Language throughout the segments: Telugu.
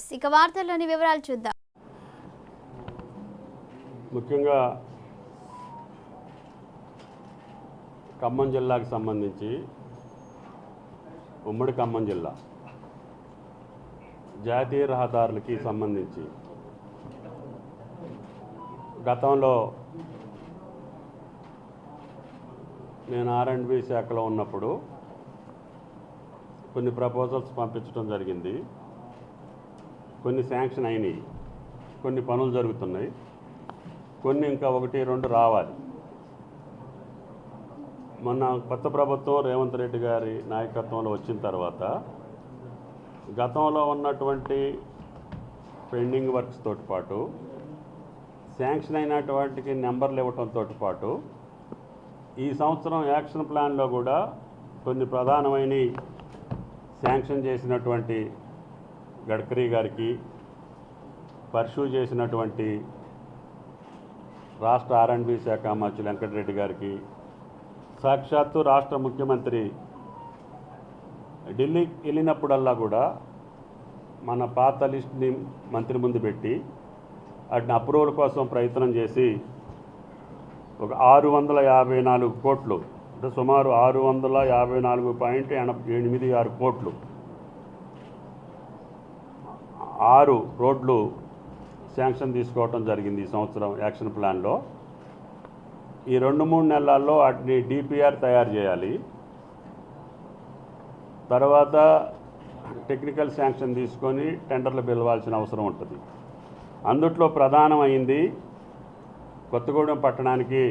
టీవీ ఇక వార్తల్లోని వివరాలు చూద్దాం. ముఖ్యంగా ఖమ్మం జిల్లాకు సంబంధించి ఉమ్మడి ఖమ్మం జిల్లా జాతీయ రహదారులకి సంబంధించి గతంలో నేను ఆర్ అండ్ బి శాఖలో ఉన్నప్పుడు కొన్ని ప్రపోజల్స్ పంపించడం జరిగింది. కొన్ని శాంక్షన్ అయినాయి. కొన్ని పనులు జరుగుతున్నాయి. కొన్ని ఇంకా ఒకటి రెండు రావాలి. మొన్న కొత్త ప్రభుత్వం రేవంత్ రెడ్డి గారి నాయకత్వంలో వచ్చిన తర్వాత గతంలో ఉన్నటువంటి పెండింగ్ వర్క్స్ తోటి పాటు శాంక్షన్ అయినటువంటికి నెంబర్లు ఇవ్వటంతో పాటు ఈ సంవత్సరం యాక్షన్ ప్లాన్లో కూడా కొన్ని ప్రధానమైన శాంక్షన్ చేసినటువంటి గడ్కరీ గారికి పర్సూ చేసినటువంటి రాష్ట్ర ఆర్ఎండ్బి శాఖ మంత్రి వెంకటరెడ్డి గారికి సాక్షాత్తు రాష్ట్ర ముఖ్యమంత్రి ఢిల్లీకి వెళ్ళినప్పుడల్లా కూడా మన పాత లిస్ట్ని మంత్రి ముందు పెట్టి వాటిని అప్రూవల్ కోసం ప్రయత్నం చేసి ఒక ఆరు వందల యాభై నాలుగు కోట్లు అంటే సుమారు ఆరు వందల యాభై నాలుగు పాయింట్ ఎనభై ఎనిమిది ఆరు కోట్లు ఆరు రోడ్లు శాంక్షన్ తీసుకోవటం జరిగింది ఈ సంవత్సరం యాక్షన్ ప్లాన్లో. ఈ రెండు మూడు నెలల్లో వాటిని డిపిఆర్ తయారు చేయాలి. తర్వాత టెక్నికల్ శాంక్షన్ తీసుకొని టెండర్లు పిలవాల్సిన అవసరం ఉంటుంది. అందుట్లో ప్రధానమైంది కొత్తగూడెం పట్టణానికి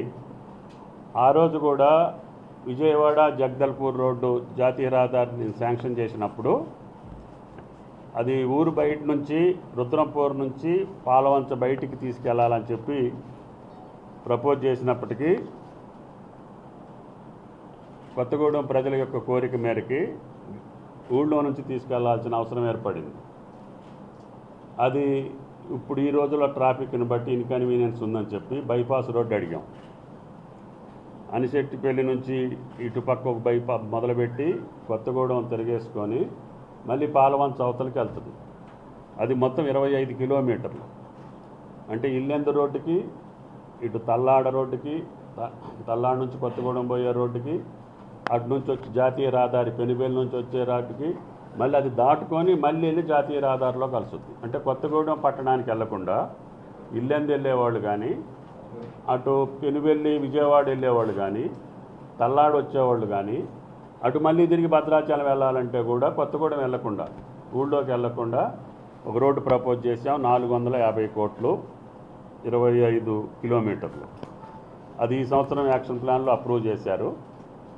ఆ రోజు కూడా విజయవాడ జగదల్పూర్ రోడ్డు జాతీయ రహదారిని శాంక్షన్ చేసినప్పుడు అది ఊరు బయట నుంచి రుద్రంపూర్ నుంచి పాలవంచ బయటికి తీసుకెళ్ళాలని చెప్పి ప్రపోజ్ చేసినప్పటికీ కొత్తగూడెం ప్రజల యొక్క కోరిక మేరకి ఊళ్ళో నుంచి తీసుకెళ్ళాల్సిన అవసరం ఏర్పడింది. అది ఇప్పుడు ఈ రోజుల్లో ట్రాఫిక్ని బట్టి ఇన్కన్వీనియన్స్ ఉందని చెప్పి బైపాస్ రోడ్డు అడిగాం. అనిశెట్టిపల్లి నుంచి ఇటుపక్క ఒక బైపా మొదలుపెట్టి కొత్తగూడెం తిరిగేసుకొని మళ్ళీ పాలవంచ అవతలకి వెళ్తుంది. అది మొత్తం ఇరవై ఐదు కిలోమీటర్లు. అంటే ఇల్లెందు రోడ్డుకి ఇటు తల్లాడ రోడ్డుకి తల్లాడ నుంచి కొత్తగూడెం పోయే రోడ్డుకి అటు నుంచి వచ్చి జాతీయ రహదారి పెనుబేలు నుంచి వచ్చే రోడ్డుకి మళ్ళీ అది దాటుకొని మళ్ళీ వెళ్ళి జాతీయ రహదారిలో కలుస్తుంది. అంటే కొత్తగూడెం పట్టణానికి వెళ్ళకుండా ఇల్లెందు వెళ్ళేవాళ్ళు కానీ అటు పెనుబెల్లి విజయవాడ వెళ్ళేవాళ్ళు కానీ తల్లాడు వచ్చేవాళ్ళు కానీ అటు మళ్ళీ తిరిగి భద్రాచలం వెళ్ళాలంటే కూడా కొత్తగూడెం వెళ్ళకుండా ఊళ్ళోకి వెళ్ళకుండా ఒక రోడ్డు ప్రపోజ్ చేసాం నాలుగు వందల యాభై కోట్లు ఇరవై ఐదు కిలోమీటర్లు. అది ఈ సంవత్సరం యాక్షన్ ప్లాన్లో అప్రూవ్ చేశారు.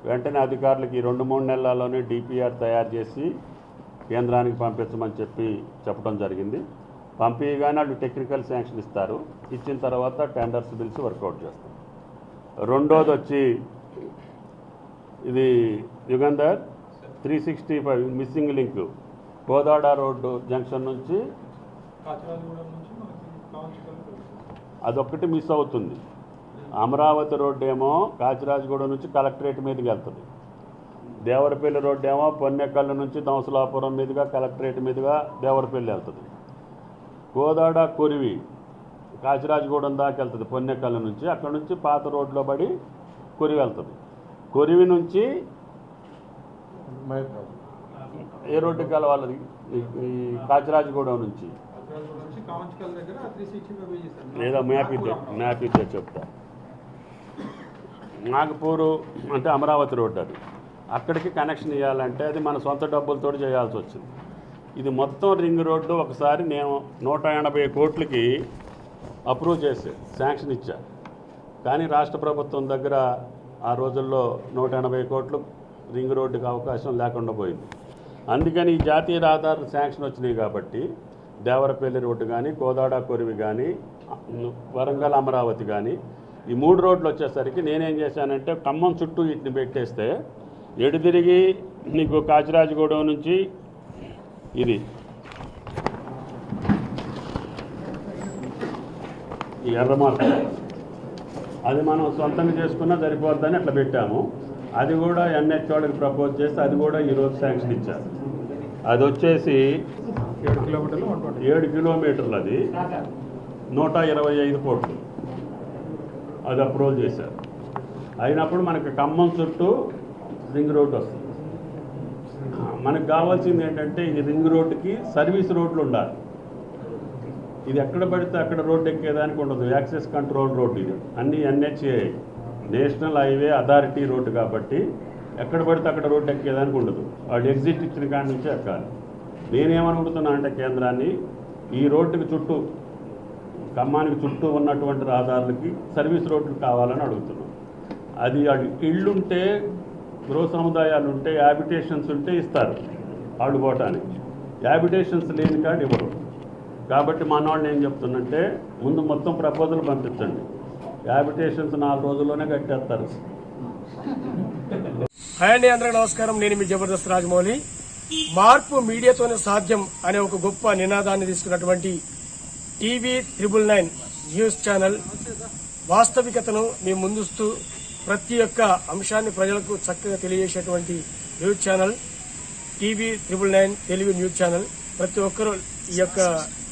వెంటనే అధికారులకి రెండు మూడు నెలల్లోనే డిపిఆర్ తయారు చేసి కేంద్రానికి పంపించమని చెప్పి చెప్పడం జరిగింది. పంపించగానే వాళ్ళు టెక్నికల్ శాంక్షన్ ఇస్తారు. ఇచ్చిన తర్వాత టెండర్స్ బిల్స్ వర్కౌట్ చేస్తారు రెండోది వచ్చి ఇది Yugandhar three sixty five missing link. Kodad road junction నుంచి అదొక్కటి మిస్ అవుతుంది. అమరావతి రోడ్డు ఏమో కాచిరాజగూడ నుంచి కలెక్టరేట్ మీదకి వెళ్తుంది. దేవరపల్లి రోడ్డు ఏమో పొన్నెక్కళ్ళ నుంచి దంసలాపురం మీదుగా కలెక్టరేట్ మీదుగా దేవరపల్లి వెళ్తుంది. గోదాడ కొరివి కాచిరాజగూడెం దాకా వెళ్తుంది పొన్నెక్కళ్ళ నుంచి. అక్కడ నుంచి పాత రోడ్లో పడి కొరివి వెళ్తుంది. కొరివి నుంచి ఏ రోడ్డుకి కలవాలి ఈ- ఈ కాచిరాజగూడెం నుంచి. లేదా మ్యాప్ ఇద్దే మ్యాప్ ఇద్దే చెప్తా. నాగపూరు అంటే అమరావతి రోడ్డు అది. అక్కడికి కనెక్షన్ ఇవ్వాలంటే అది మన సొంత డబ్బులతో చేయాల్సి వచ్చింది. ఇది మొత్తం రింగ్ రోడ్డు ఒకసారి నేను నూట ఎనభై కోట్లకి అప్రూవ్ చేసి శాంక్షన్ ఇచ్చా. కానీ రాష్ట్ర ప్రభుత్వం దగ్గర ఆ రోజుల్లో నూట ఎనభై కోట్లు రింగ్ రోడ్డుకి అవకాశం లేకుండా పోయింది. అందుకని ఈ జాతీయ రహదారులు శాంక్షన్ వచ్చినాయి కాబట్టి దేవరపల్లి రోడ్డు కానీ కోదాడ కొరివి కానీ వరంగల్ అమరావతి కానీ ఈ మూడు రోడ్లు వచ్చేసరికి నేనేం చేశానంటే ఖమ్మం చుట్టూ వీటిని పెట్టేస్తే ఎడు తిరిగి నీకు కాచిరాజగూడెం నుంచి ఇది ఈ అది మనం సొంతంగా చేసుకున్నా సరిపోద్దని అట్లా పెట్టాము. అది కూడా ఎన్హెచ్ వాళ్ళకి ప్రపోజ్ చేస్తే అది కూడా ఈరోజు శాంక్షన్ ఇచ్చారు. అది వచ్చేసి ఏడు కిలోమీటర్లు ఏడు కిలోమీటర్లు అది. నూట ఇరవై ఐదు కోట్లు. అది అప్రూవల్ చేశారు. అయినప్పుడు మనకి ఖమ్మం చుట్టూ రింగ్ రోడ్ వస్తుంది. మనకు కావాల్సింది ఏంటంటే ఈ రింగ్ రోడ్డుకి సర్వీస్ రోడ్లు ఉండాలి. ఇది ఎక్కడ పడితే అక్కడ రోడ్డు ఎక్కేదానికి ఉండదు. యాక్సెస్ కంట్రోల్ రోడ్డు ఇది. అన్ని NHA national highway authority road కాబట్టి ఎక్కడ పడితే అక్కడ రోడ్డు ఎక్కేదానికి ఉండదు. వాళ్ళు ఎగ్జిట్ ఇచ్చిన కాడి నుంచి ఎక్కాలి. నేనేమనుకుంటున్నా అంటే కేంద్రాన్ని ఈ రోడ్డుకి చుట్టూ ఖమ్మానికి చుట్టూ ఉన్నటువంటి రహదారులకి సర్వీస్ రోడ్లు కావాలని అడుగుతున్నాం. అది ఇళ్ళుంటే గృహ సముదాయాలు ఉంటే హ్యాబిటేషన్స్ ఉంటే ఇస్తారు వాళ్ళు పోవటానికి హ్యాబిటేషన్స్ లేని కాడ ఇవ్వరు. కాబట్టి మనవాళ్ళు ఏం చెప్తుందంటే ముందు మొత్తం ప్రపోజల్ పంపించండి. హ్యాబిటేషన్స్ నాలుగు రోజుల్లోనే కట్టేస్తారు. హాయ్ అండి అందరికీ నమస్కారం. నేను మీ జబర్దస్త్ రాజమౌళి. మార్పు మీడియాతోనే సాధ్యం అనే ఒక గొప్ప నినాదాన్ని తీసుకున్నటువంటి TV triple nine news channel వాస్తవికతను మీ ముందుస్తూ ప్రతి ఒక్క అంశాన్ని ప్రజలకు చక్కగా తెలియజేసేటువంటి news channel TV triple nine Telugu news channel. ప్రతి ఒక్కరూ ఈ యొక్క